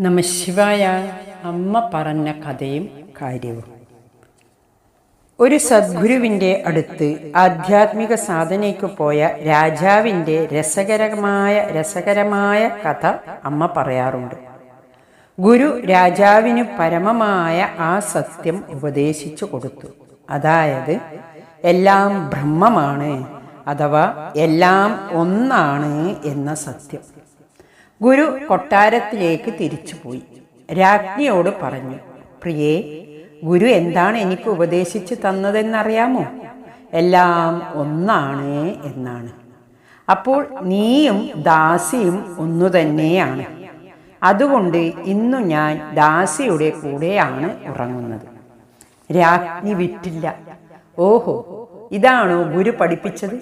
നമശിവായ അമ്മ പറഞ്ഞ കഥയും കാര്യവും. ഒരു സദ്ഗുരുവിന്റെ അടുത്ത് ആധ്യാത്മിക സാധനയ്ക്ക് പോയ രാജാവിന്റെ രസകരമായ രസകരമായ കഥ അമ്മ പറയാറുണ്ട്. ഗുരു രാജാവിന് പരമമായ ആ സത്യം ഉപദേശിച്ചു കൊടുത്തു. അതായത് എല്ലാം ബ്രഹ്മമാണ് അഥവാ എല്ലാം ഒന്നാണ് എന്ന സത്യം. ഗുരു കൊട്ടാരത്തിലേക്ക് തിരിച്ചുപോയി. രാജ്ഞിയോട് പറഞ്ഞു പ്രിയേ ഗുരു എന്താണ് എനിക്ക് ഉപദേശിച്ചു തന്നതെന്നറിയാമോ? എല്ലാം ഒന്നാണ് എന്നാണ്. അപ്പോൾ നീയും ദാസിയും ഒന്നു തന്നെയാണ്. അതുകൊണ്ട് ഇന്നു ഞാൻ ദാസിയുടെ കൂടെയാണ് ഉറങ്ങുന്നത്. രാജ്ഞി വിറ്റില്ല ഓഹോ ഇതാണോ ഗുരു പഠിപ്പിച്ചത്?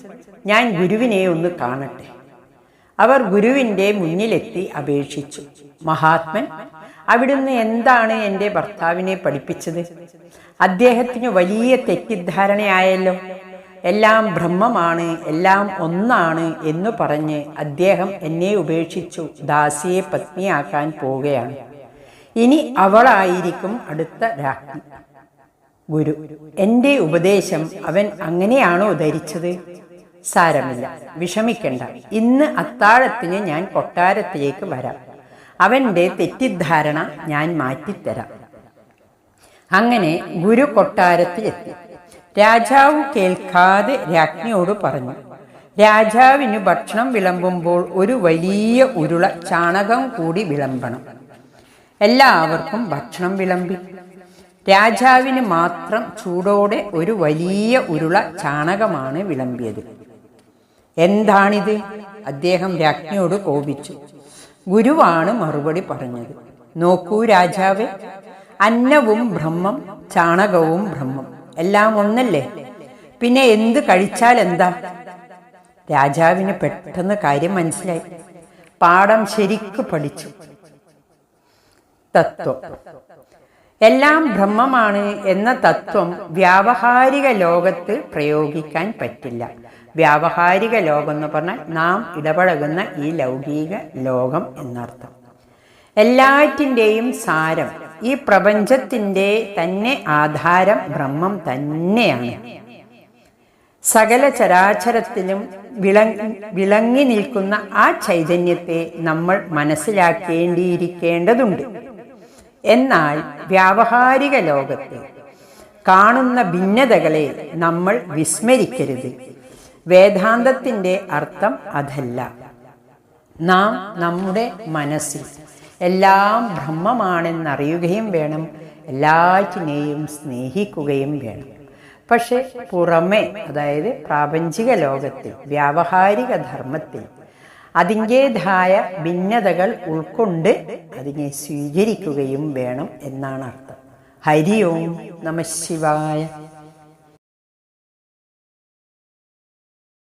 ഞാൻ ഗുരുവിനെ ഒന്ന് കാണട്ടെ. അവർ ഗുരുവിന്റെ മുന്നിലെത്തി അപേക്ഷിച്ചു. മഹാത്മൻ അവിടുന്ന് എന്താണ് എന്റെ ഭർത്താവിനെ പഠിപ്പിച്ചത്? അദ്ദേഹത്തിന് വലിയ തെറ്റിദ്ധാരണയായല്ലോ. എല്ലാം ബ്രഹ്മമാണ് എല്ലാം ഒന്നാണ് എന്ന് പറഞ്ഞ് അദ്ദേഹം എന്നെ ഉപേക്ഷിച്ചു. ദാസിയെ പത്നിയാക്കാൻ പോവുകയാണ്. ഇനി അവളായിരിക്കും അടുത്ത രാജ്ഞി. ഗുരു എന്റെ ഉപദേശം അവൻ അങ്ങനെയാണോ ധരിച്ചത്? സാരമില്ല. വിഷമിക്കണ്ട. ഇന്ന് അത്താഴത്തിന് ഞാൻ കൊട്ടാരത്തിലേക്ക് വരാം. അവന്റെ തെറ്റിദ്ധാരണ ഞാൻ മാറ്റിത്തരാം. അങ്ങനെ ഗുരു കൊട്ടാരത്തിലെത്തി രാജാവ് കേൾക്കാതെ രാജ്ഞിയോട് പറഞ്ഞു രാജാവിന് ഭക്ഷണം വിളമ്പുമ്പോൾ ഒരു വലിയ ഉരുള ചാണകം കൂടി വിളമ്പണം. എല്ലാവർക്കും ഭക്ഷണം വിളമ്പി. രാജാവിന് മാത്രം ചൂടോടെ ഒരു വലിയ ഉരുള ചാണകമാണ് വിളമ്പിയത്. എന്താണിത്? അദ്ദേഹം രാജ്ഞിയോട് കോപിച്ചു. ഗുരുവാണ് മറുപടി പറഞ്ഞത്. നോക്കൂ രാജാവേ അന്നവും ബ്രഹ്മം ചാണകവും ബ്രഹ്മം എല്ലാം ഒന്നല്ലേ? പിന്നെ എന്ത് കഴിച്ചാൽ എന്താ? രാജാവിന് പെട്ടെന്ന് കാര്യം മനസ്സിലായി. പാഠം ശരിക്കു പഠിച്ചു. തത്വം. എല്ലാം ബ്രഹ്മമാണ് എന്ന തത്വം വ്യാവഹാരിക ലോകത്ത് പ്രയോഗിക്കാൻ പറ്റില്ല. വ്യാവഹാരിക ലോകം എന്ന് പറഞ്ഞാൽ നാം ഇടപഴകുന്ന ഈ ലൗകിക ലോകം എന്നർത്ഥം. എല്ലാറ്റിന്റെയും സാരം ഈ പ്രപഞ്ചത്തിന്റെ തന്നെ ആധാരം ബ്രഹ്മം തന്നെയാണ്. സകല ചരാചരത്തിലും വിളങ്ങി വിളങ്ങി നിൽക്കുന്ന ആ ചൈതന്യത്തെ നമ്മൾ മനസ്സിലാക്കേണ്ടിയിരിക്കേണ്ടതുണ്ട്. എന്നാൽ വ്യാവഹാരിക ലോകത്തെ കാണുന്ന ഭിന്നതകളെ നമ്മൾ വിസ്മരിക്കരുത്. വേദാന്തത്തിന്റെ അർത്ഥം അതല്ല. നാം നമ്മുടെ മനസ്സിൽ എല്ലാം ബ്രഹ്മമാണെന്നറിയുകയും വേണം എല്ലാറ്റിനെയും സ്നേഹിക്കുകയും വേണം. പക്ഷെ പുറമെ അതായത് പ്രാപഞ്ചിക ലോകത്തിൽ വ്യാവഹാരിക ധർമ്മത്തിൽ അതിന്റെതായ ഭിന്നതകൾ ഉൾക്കൊണ്ട് അതിനെ സ്വീകരിക്കുകയും വേണം എന്നാണ് അർത്ഥം. ഹരി ഓം നമ ശിവായ.